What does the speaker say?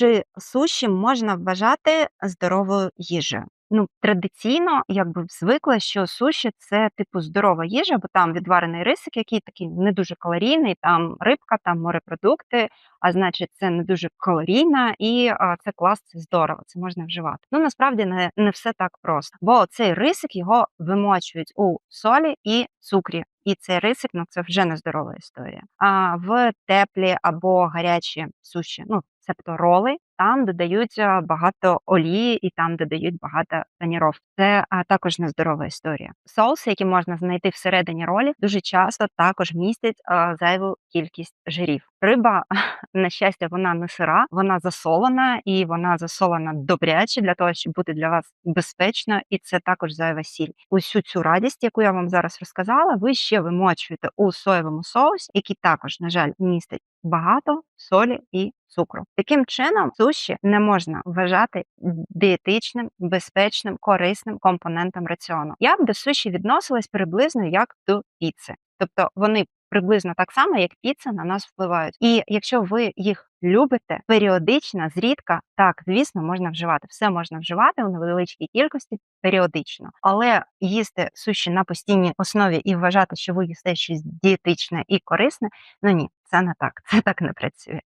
Чи суші можна вважати здоровою їжею? Ну, традиційно, якби звикли, що суші це типу здорова їжа, бо там відварений рисик, який такий не дуже калорійний, там рибка, там морепродукти, а значить, це не дуже калорійна, і а, це клас, це здорово, це можна вживати. Ну насправді не, не все так просто, бо цей рисик його вимочують у солі і цукрі. І цей рисик, ну це вже не здорова історія. А в теплі або гарячі суші, ну цебто роли, там додають багато олії і там додають багато паніров. Це також нездорова історія. Соуси, які можна знайти всередині ролів, дуже часто також містять зайву кількість жирів. Риба, на щастя, вона не сира, вона засолена і вона засолена добряче для того, щоб бути для вас безпечно, і це також зайва сіль. Усю цю радість, яку я вам зараз розказала, ви ще вимочуєте у соєвому соусі, який також, на жаль, містить багато солі і цукру. Таким чином, суші не можна вважати дієтичним, безпечним, корисним компонентом раціону. Я б до суші відносилась приблизно як до піци, тобто вони приблизно так само, як піца на нас впливають. І якщо ви їх любите періодично, зрідка, так звісно, можна вживати. Все можна вживати у невеличкій кількості періодично, але їсти суші на постійній основі і вважати, що ви їсте щось дієтичне і корисне, ну ні, це не так. Це так не працює.